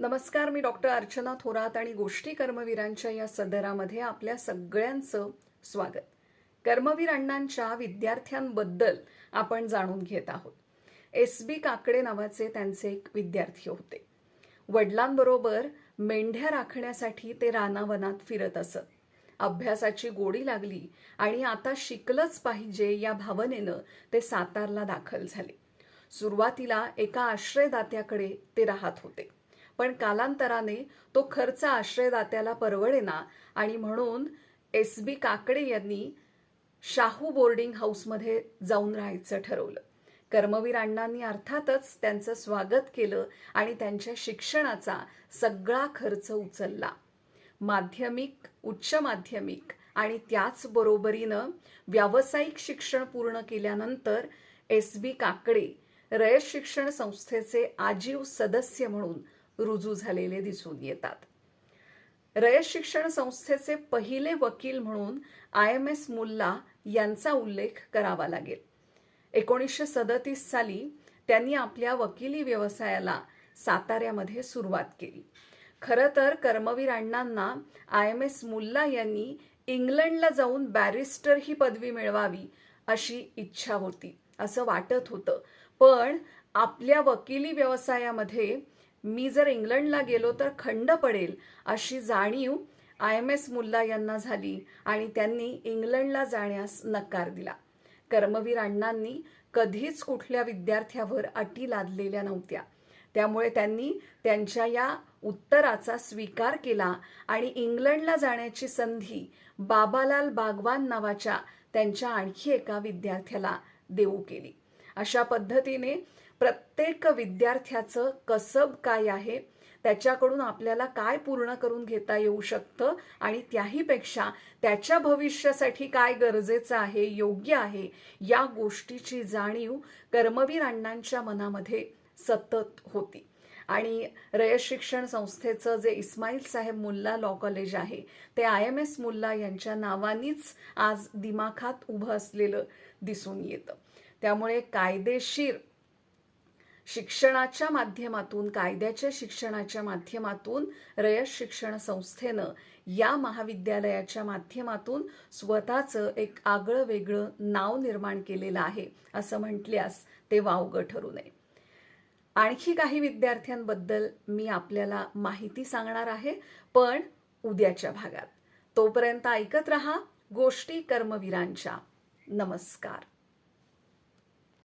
नमस्कार मी डॉक्टर अर्चना थोरात आणि गोष्टी कर्मवीरांच्या या सदरामध्ये आपल्या सगळ्यांचं स्वागत. कर्मवीर अण्णांच्या विद्यार्थ्यांबद्दल आपण जाणून घेत आहोत. एस बी काकडे नावाचे त्यांचे एक विद्यार्थी होते. वडिलांबरोबर मेंढ्या राखण्यासाठी ते रानावनात फिरत असत. अभ्यासाची गोडी लागली आणि आता शिकलंच पाहिजे या भावनेनं ते सातारला दाखल झाले. सुरुवातीला एका आश्रयदात्याकडे ते राहत होते. पण कालांतराने तो खर्च आश्रयदात्याला परवडेना आणि म्हणून एस बी काकडे यांनी शाहू बोर्डिंग हाऊसमध्ये जाऊन राहायचं ठरवलं. कर्मवीर अण्णांनी अर्थातच त्यांचं स्वागत केलं आणि त्यांच्या शिक्षणाचा सगळा खर्च उचलला. माध्यमिक उच्च माध्यमिक आणि त्याचबरोबरीनं व्यावसायिक शिक्षण पूर्ण केल्यानंतर एस बी काकडे रयत शिक्षण संस्थेचे आजीव सदस्य म्हणून रुजू झालेले दिसून येतात. रयत शिक्षण संस्थेचे पहिले वकील म्हणून आय एम एस मुल्ला यांचा उल्लेख करावा लागेल. एकोणीसशे सदतीस साली त्यांनी आपल्या वकिली व्यवसायाला साताऱ्यामध्ये सुरुवात केली. खरं तर कर्मवीर अण्णांना आय एम एस मुल्ला यांनी इंग्लंडला जाऊन बॅरिस्टर ही पदवी मिळवावी अशी इच्छा होती असं वाटत होतं. पण आपल्या वकिली व्यवसायामध्ये मी जर इंग्लंडला गेलो तर खंड पडेल अशी जाणीव आय एम एस मुल्ला यांना झाली आणि त्यांनी इंग्लंडला जाण्यास नकार दिला. कर्मवीर अण्णांनी कधीच कुठल्या विद्यार्थ्यावर अटी लादलेल्या नव्हत्या. त्यामुळे त्यांनी त्यांच्या या उत्तराचा स्वीकार केला आणि इंग्लंडला जाण्याची संधी बाबालाल बागवान नावाच्या त्यांच्या आणखी एका विद्यार्थ्याला देऊ केली. अशा पद्धतीने प्रत्येक विद्यार्थ्याचं कसब काय आहे त्याच्याकडून आपल्याला काय पूर्ण करून घेता येऊ शकतं आणि त्याहीपेक्षा त्याच्या भविष्यासाठी काय गरजेचं आहे योग्य आहे या गोष्टीची जाणीव कर्मवीर अण्णांच्या मनामध्ये सतत होती. आणि रयत शिक्षण संस्थेचं जे इस्माईल साहेब मुल्ला लॉ कॉलेज आहे ते आय एम एस मुल्ला यांच्या नावानीच आज दिमाखात उभं असलेलं दिसून येतं. त्यामुळे कायदेशीर शिक्षणाच्या माध्यमातून कायद्याच्या शिक्षणाच्या माध्यमातून रयत शिक्षण संस्थेनं या महाविद्यालयाच्या माध्यमातून स्वतःचं एक आगळं वेगळं नाव निर्माण केलेलं आहे असं म्हटल्यास ते वावगं ठरू नये. आणखी काही विद्यार्थ्यांबद्दल मी आपल्याला माहिती सांगणार आहे पण उद्याच्या भागात. तोपर्यंत ऐकत रहा गोष्टी कर्मवीरांच्या. नमस्कार.